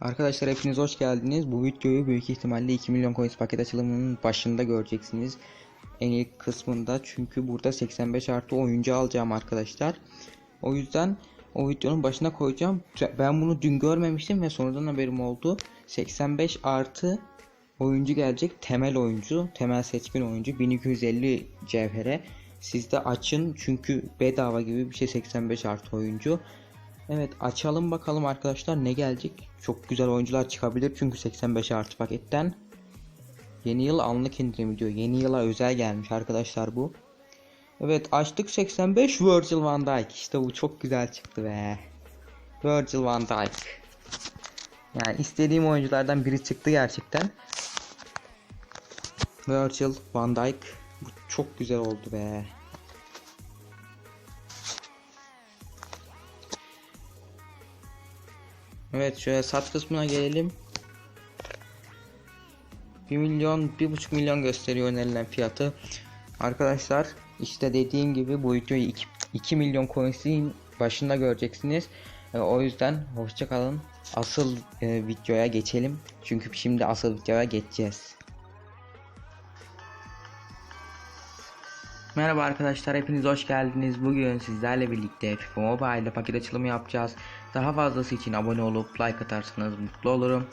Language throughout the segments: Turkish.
Arkadaşlar hepiniz hoş geldiniz. Bu videoyu büyük ihtimalle 2 milyon coins paket açılımının başında göreceksiniz. En ilk kısmında çünkü burada 85 artı oyuncu alacağım arkadaşlar. O yüzden o videonun başına koyacağım. Ben bunu dün görmemiştim ve sonradan haberim oldu. 85 artı oyuncu gelecek. Temel oyuncu, temel seçkin oyuncu 1250 cevhere. Siz de açın çünkü bedava gibi bir şey 85 artı oyuncu. Evet açalım bakalım arkadaşlar ne gelecek. Çok güzel oyuncular çıkabilir çünkü 85 artı paketten. Yeni yıl anlık indirim diyor. Yeni yıla özel gelmiş arkadaşlar bu. Evet açtık 85 Virgil van Dijk. İşte bu çok güzel çıktı be. Virgil van Dijk. Yani istediğim oyunculardan biri çıktı gerçekten. Virgil van Dijk. Bu çok güzel oldu be. Evet şöyle sat kısmına gelelim. 1 milyon 1,5 milyon gösteriyor önerilen fiyatı. Arkadaşlar işte dediğim gibi bu videoyu 2, 2 milyon coins'in başında göreceksiniz. E, o yüzden hoşça kalın. Asıl e, videoya geçelim. Çünkü şimdi asıl videoya geçeceğiz. Merhaba arkadaşlar hepiniz hoş geldiniz. Bugün sizlerle birlikte FIFA Mobile'de paket açılımı yapacağız. Daha fazlası için abone olup like atarsanız mutlu olurum.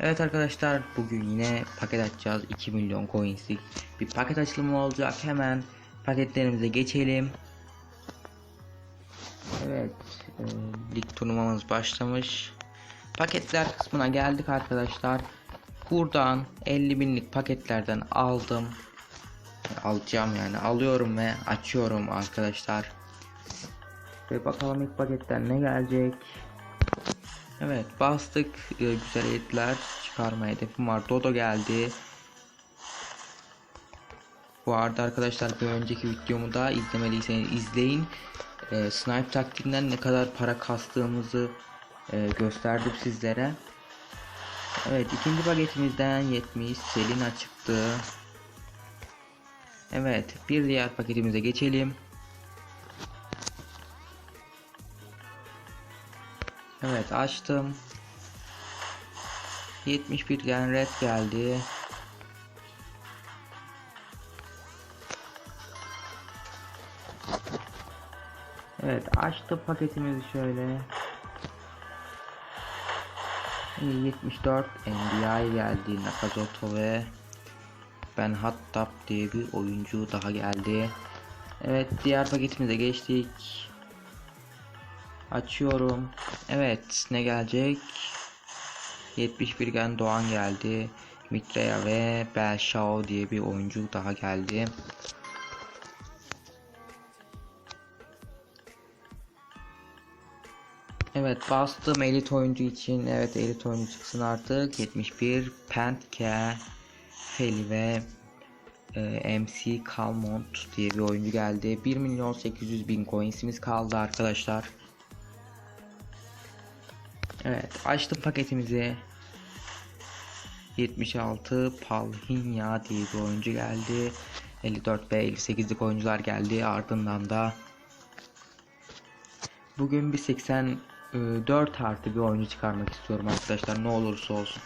Evet arkadaşlar bugün yine paket açacağız. 2 milyon coins'lik bir paket açılımı olacak. Hemen paketlerimize geçelim. Evet e, lig turnuvamız başlamış. Paketler kısmına geldik arkadaşlar. Buradan 50 binlik paketlerden aldım alacağım yani. Alıyorum ve açıyorum arkadaşlar. Ve bakalım ilk paketten ne gelecek? Evet bastık. Ee, güzel editler çıkarma hedefim var. Dodo geldi. Bu arada arkadaşlar bir önceki videomu da izlemediyseniz izleyin. Ee, snipe taktiğinden ne kadar para kastığımızı e, gösterdim sizlere. Evet ikinci paketimizden 70 Selina çıktı Evet bir diğer paketimize geçelim. Evet açtım. 71 gen red geldi. Evet açtım paketimizi şöyle. 74 NDI geldi Nakazoto ve ben Hattab diye bir oyuncu daha geldi. Evet diğer paketimize geçtik. Açıyorum. Evet ne gelecek? 71 gen Doğan geldi. Mitreya ve Belshao diye bir oyuncu daha geldi. Evet bastım elit oyuncu için. Evet elit oyuncu çıksın artık. 71 Pentke Feli ve e, MC Calmont diye bir oyuncu geldi. 1 milyon 800 bin coinsimiz kaldı arkadaşlar. Evet açtım paketimizi. 76 Palhinya diye bir oyuncu geldi. 54 ve 58'lik oyuncular geldi. Ardından da bugün bir 84 artı bir oyuncu çıkarmak istiyorum arkadaşlar. Ne olursa olsun.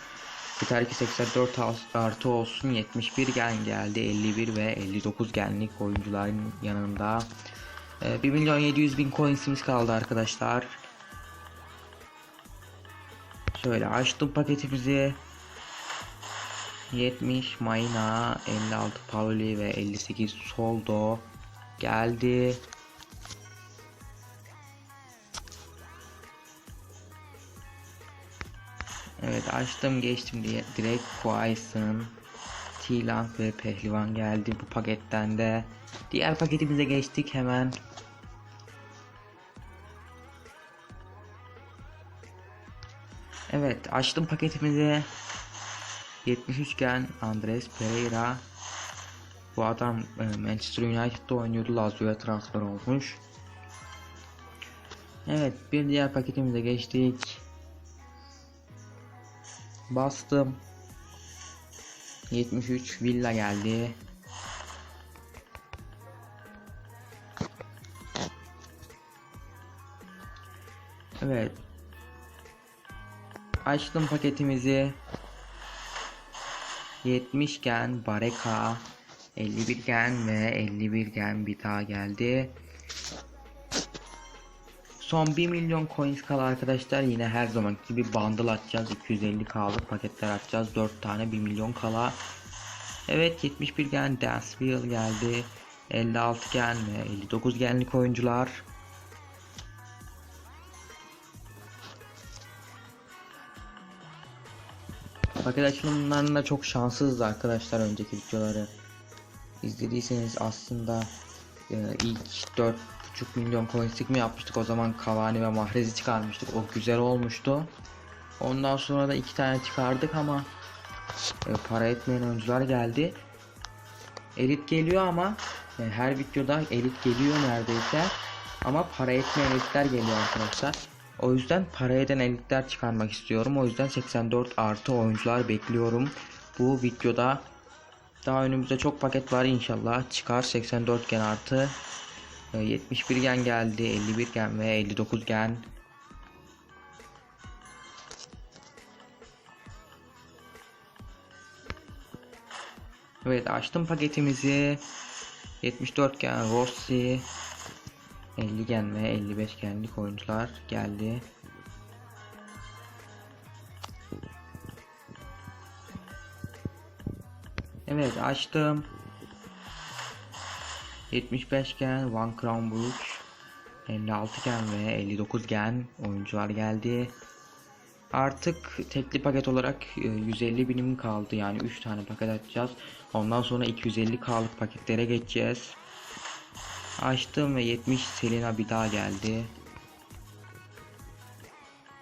Yeter ki 84 artı olsun. 71 gen geldi. 51 ve 59 genlik oyuncuların yanında. Ee, 1 milyon 700 bin coinsimiz kaldı arkadaşlar. Şöyle açtım paketimizi. 70 Mayna 56 Pauli ve 58 Soldo geldi Evet açtım geçtim diye direkt Quaison, Tilan ve Pehlivan geldi bu paketten de. Diğer paketimize geçtik hemen. Evet açtım paketimizi. 73 gen Andres Pereira. Bu adam e, Manchester United'da oynuyordu. Lazio'ya transfer olmuş. Evet bir diğer paketimize geçtik. Bastım. 73 villa geldi. Evet. açtım paketimizi. 70 gen Bareka 51 gen ve 51 gen daha geldi. Son 1 milyon coins kala arkadaşlar yine her zaman gibi bundle atacağız. 250k'lık paketler atacağız. 4 tane 1 milyon kala. Evet 71 gen Dance Wheel geldi. 56 gen ve 59 genlik oyuncular. Paket açılımlarında çok şanssızdı arkadaşlar önceki videoları. İzlediyseniz aslında e, ilk 4,5 milyon coinslik mi yapmıştık o zaman Cavani ve Mahrez'i çıkarmıştık o güzel olmuştu. Ondan sonra da iki tane çıkardık ama e, para etmeyen oyuncular geldi. Elit geliyor ama e, her videoda elit geliyor neredeyse ama para etmeyen elitler geliyor arkadaşlar. O yüzden para eden elitler çıkarmak istiyorum. O yüzden 84 artı oyuncular bekliyorum. Bu videoda daha önümüzde çok paket var inşallah. Çıkar 84 gen artı. E, 71 gen geldi. 51 gen ve 59 gen. Evet açtım paketimizi. 74 gen Rossi. 50 gen ve 55 genlik oyuncular geldi. Evet açtım. 75 gen Van Kramburg 56 gen ve 59 gen oyuncular geldi. Artık tekli paket olarak e, 150 binim kaldı yani 3 tane paket açacağız. Ondan sonra 250k'lık paketlere geçeceğiz. Açtım ve 70 Selena bir daha geldi.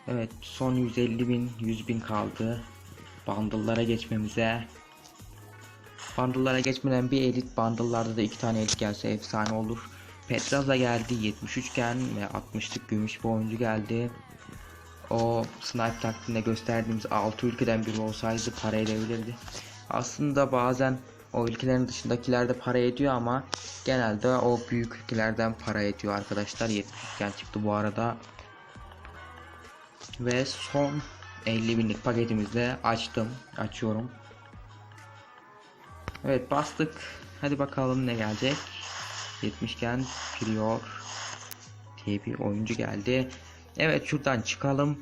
Evet son 150 bin 100 bin kaldı. Bundle'lara geçmemize. Bundle'lara geçmeden bir elit bundle'larda da iki tane elit gelse efsane olur. Petraza geldi 73 gen ve 60'lık gümüş bir oyuncu geldi. O snipe taktiğinde gösterdiğimiz 6 ülkeden biri olsaydı para edebilirdi. Aslında bazen o ülkelerin dışındakiler de para ediyor ama genelde o büyük ülkelerden para ediyor arkadaşlar. 73 gen çıktı bu arada. Ve son 50 binlik paketimizde açtım. Açıyorum. Evet bastık. Hadi bakalım ne gelecek. 70 gen Prior diye bir oyuncu geldi. Evet şuradan çıkalım.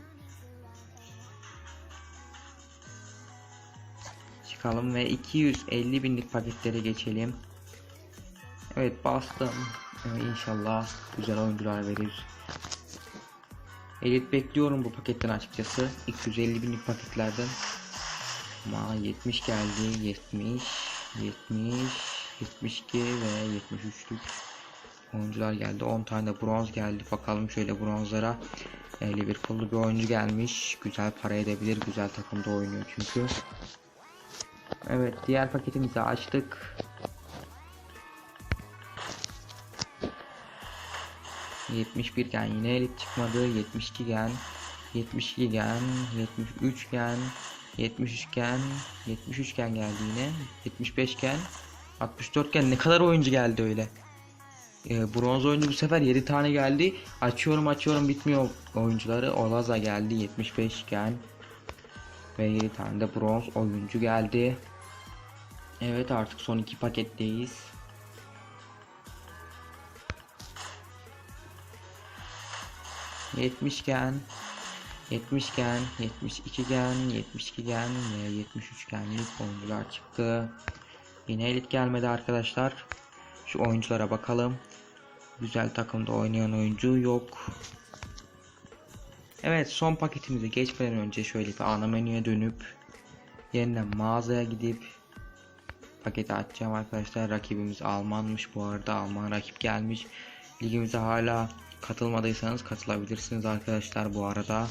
Çıkalım ve 250 binlik paketlere geçelim. Evet bastım. Ee, İnşallah güzel oyuncular verir. Elit bekliyorum bu paketten açıkçası. 250 binlik paketlerden. Ama 70 geldi. 70, 70, 72 ve 73'lük oyuncular geldi. 10 tane de bronz geldi. Bakalım şöyle bronzlara. 51 kollu bir oyuncu gelmiş. Güzel para edebilir. Güzel takımda oynuyor çünkü. Evet diğer paketimizi açtık. 71 gen yine elit çıkmadı. 72 gen, 72 gen, 73 gen, 73 gen, 73 gen geldi yine. 75 gen, 64 gen ne kadar oyuncu geldi öyle. Ee, bronz oyuncu bu sefer 7 tane geldi. Açıyorum açıyorum bitmiyor oyuncuları. Olaza geldi 75 gen. Ve 7 tane de bronz oyuncu geldi. Evet artık son iki paketteyiz. Yetmiş gen, 70 gen, 72 gen, 72 gen ve 73 genlik oyuncular çıktı. Yine elit gelmedi arkadaşlar. Şu oyunculara bakalım. Güzel takımda oynayan oyuncu yok. Evet son paketimize geçmeden önce şöyle bir ana menüye dönüp yeniden mağazaya gidip paketi açacağım arkadaşlar. Rakibimiz Almanmış bu arada. Alman rakip gelmiş. Ligimize hala katılmadıysanız katılabilirsiniz arkadaşlar bu arada.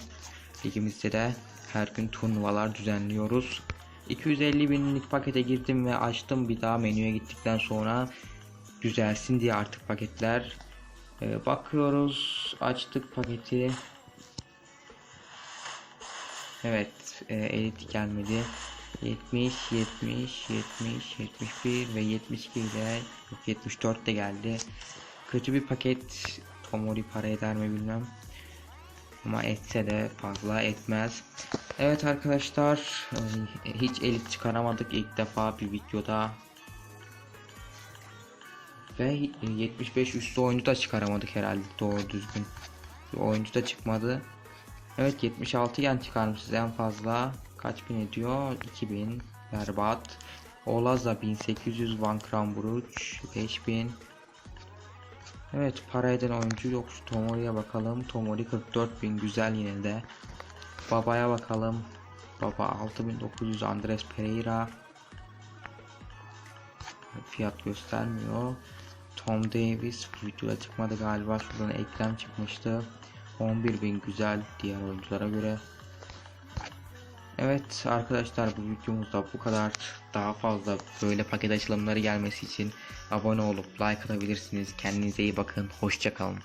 Ligimizde de her gün turnuvalar düzenliyoruz. 250 binlik pakete girdim ve açtım bir daha menüye gittikten sonra düzelsin diye artık paketler. Ee, bakıyoruz açtık paketi. Evet e, elit gelmedi. 70, 70, 70, 71 ve 72 ile 74 de geldi. Kötü bir paket. Tomori para eder mi bilmem. Ama etse de fazla etmez. Evet arkadaşlar hiç elit çıkaramadık ilk defa bir videoda. Ve 75 üstü oyuncu da çıkaramadık herhalde doğru düzgün. Bir oyuncu da çıkmadı. Evet 76 yen çıkarmışız en fazla. Kaç bin ediyor? 2000 berbat. Olaza 1800 Van Kramburuç 5000 Evet para eden oyuncu yok. Tomori'ye bakalım. Tomori 44000 güzel yine de. Baba'ya bakalım. Baba 6900 Andres Pereira. Fiyat göstermiyor. Tom Davis bu videoda çıkmadı galiba. Şuradan eklem çıkmıştı. 11.000 güzel diğer oyunculara göre Evet arkadaşlar bu videomuzda bu kadar. Daha fazla böyle paket açılımları gelmesi için abone olup like atabilirsiniz. Kendinize iyi bakın. Hoşçakalın.